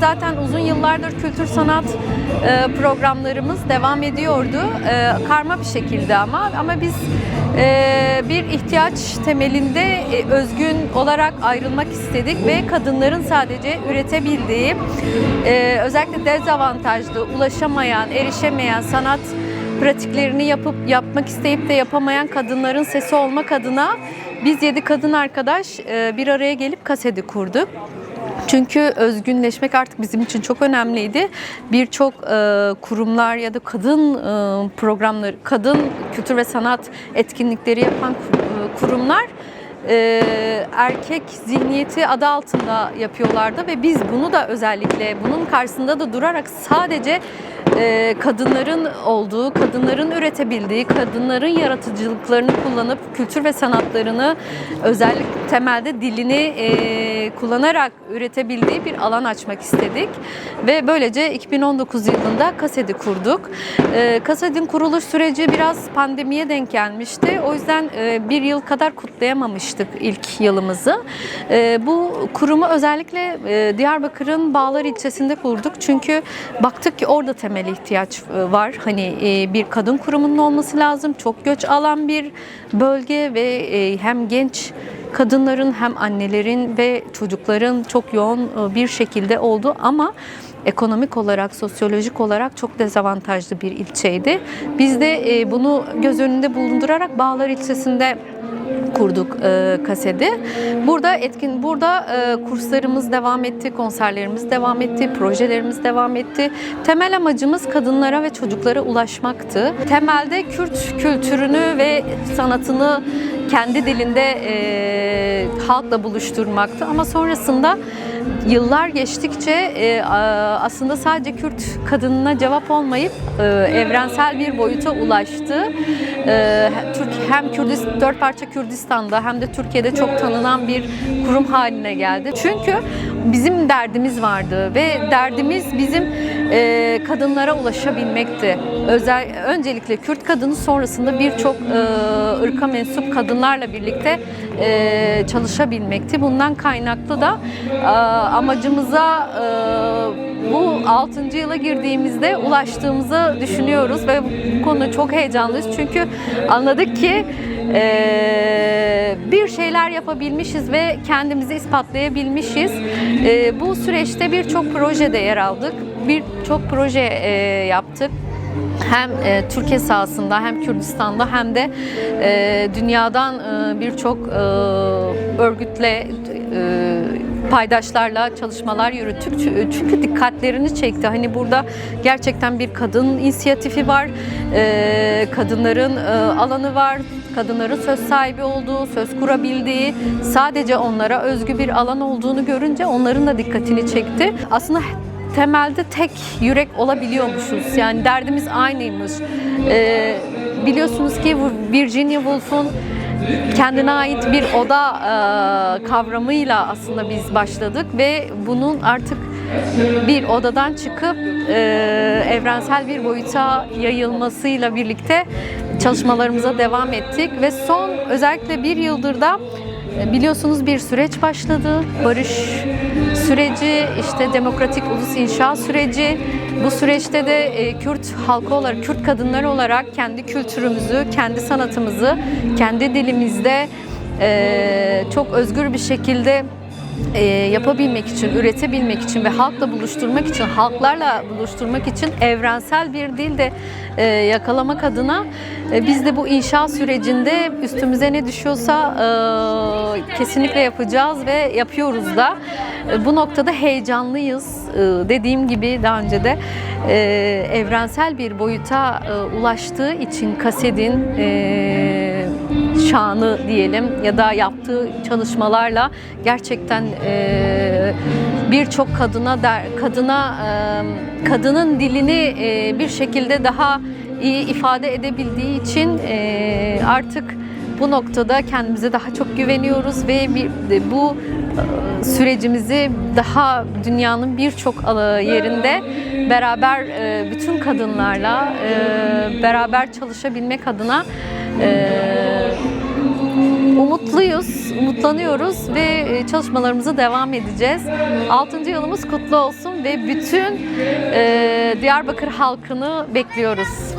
zaten uzun yıllardır kültür sanat e, programlarımız devam ediyordu. E, karma bir şekilde ama ama biz e, bir ihtiyaç temelinde e, özgün olarak ayrılmak istedik ve kadınların sadece üretebildiği e, özellikle dezavantajlı, ulaşamayan, erişemeyen sanat pratiklerini yapıp yapmak isteyip de yapamayan kadınların sesi olmak adına biz yedi kadın arkadaş e, bir araya gelip kaseti kurduk. Çünkü özgünleşmek artık bizim için çok önemliydi. Birçok e, kurumlar ya da kadın e, programları, kadın kültür ve sanat etkinlikleri yapan e, kurumlar e, erkek zihniyeti adı altında yapıyorlardı ve biz bunu da özellikle bunun karşısında da durarak sadece e, kadınların olduğu, kadınların üretebildiği, kadınların yaratıcılıklarını kullanıp kültür ve sanatlarını özellikle temelde dilini e, kullanarak üretebildiği bir alan açmak istedik. Ve böylece 2019 yılında Kased'i kurduk. E, Kased'in kuruluş süreci biraz pandemiye denk gelmişti. O yüzden e, bir yıl kadar kutlayamamıştık ilk yılımızı. E, bu kurumu özellikle e, Diyarbakır'ın Bağlar ilçesinde kurduk. Çünkü baktık ki orada temel ihtiyaç e, var. Hani e, bir kadın kurumunun olması lazım. Çok göç alan bir bölge ve e, hem genç kadınların hem annelerin ve çocukların çok yoğun bir şekilde olduğu ama ekonomik olarak, sosyolojik olarak çok dezavantajlı bir ilçeydi. Biz de bunu göz önünde bulundurarak Bağlar ilçesinde kurduk e, kasedi. Burada etkin burada e, kurslarımız devam etti, konserlerimiz devam etti, projelerimiz devam etti. Temel amacımız kadınlara ve çocuklara ulaşmaktı. Temelde Kürt kültürünü ve sanatını kendi dilinde e, halkla buluşturmaktı ama sonrasında yıllar geçtikçe e, aslında sadece Kürt kadınına cevap olmayıp e, evrensel bir boyuta ulaştı. E, Türk hem Kürdistan dört parça Kürdistan'da hem de Türkiye'de çok tanınan bir kurum haline geldi. Çünkü bizim derdimiz vardı ve derdimiz bizim e, kadınlara ulaşabilmekti. Özel öncelikle Kürt kadını sonrasında birçok e, ırka mensup kadınlarla birlikte e, çalışabilmekti. Bundan kaynaklı da e, amacımıza e, bu 6. yıla girdiğimizde ulaştığımızı düşünüyoruz ve bu konuda çok heyecanlıyız. Çünkü anladık ki e, bir şeyler yapabilmişiz ve kendimizi ispatlayabilmişiz. E, bu süreçte birçok projede yer aldık. Birçok proje e, yaptık hem e, Türkiye sahasında hem Kürdistan'da hem de e, dünyadan e, birçok e, örgütle e, paydaşlarla çalışmalar yürüttük. Çü- Çünkü dikkatlerini çekti. Hani burada gerçekten bir kadın inisiyatifi var. E, kadınların e, alanı var. Kadınların söz sahibi olduğu, söz kurabildiği, sadece onlara özgü bir alan olduğunu görünce onların da dikkatini çekti. Aslında temelde tek yürek olabiliyormuşuz. Yani derdimiz aynıymış. Ee, biliyorsunuz ki Virginia Woolf'un kendine ait bir oda e, kavramıyla aslında biz başladık ve bunun artık bir odadan çıkıp e, evrensel bir boyuta yayılmasıyla birlikte çalışmalarımıza devam ettik ve son özellikle bir yıldır da Biliyorsunuz bir süreç başladı. Barış süreci, işte demokratik ulus inşa süreci. Bu süreçte de e, Kürt halkı olarak, Kürt kadınları olarak kendi kültürümüzü, kendi sanatımızı, kendi dilimizde e, çok özgür bir şekilde e, yapabilmek için, üretebilmek için ve halkla buluşturmak için, halklarla buluşturmak için evrensel bir dil de e, yakalamak adına e, biz de bu inşa sürecinde üstümüze ne düşüyorsa e, kesinlikle yapacağız ve yapıyoruz da. E, bu noktada heyecanlıyız. E, dediğim gibi daha önce de e, evrensel bir boyuta e, ulaştığı için kasedin e, şanı diyelim ya da yaptığı çalışmalarla gerçekten e, birçok kadına der, kadına e, kadının dilini e, bir şekilde daha iyi ifade edebildiği için e, artık bu noktada kendimize daha çok güveniyoruz ve bir, bu e, sürecimizi daha dünyanın birçok yerinde beraber e, bütün kadınlarla e, beraber çalışabilmek adına Umutluyuz, umutlanıyoruz ve e, çalışmalarımıza devam edeceğiz. 6. yılımız kutlu olsun ve bütün e, Diyarbakır halkını bekliyoruz.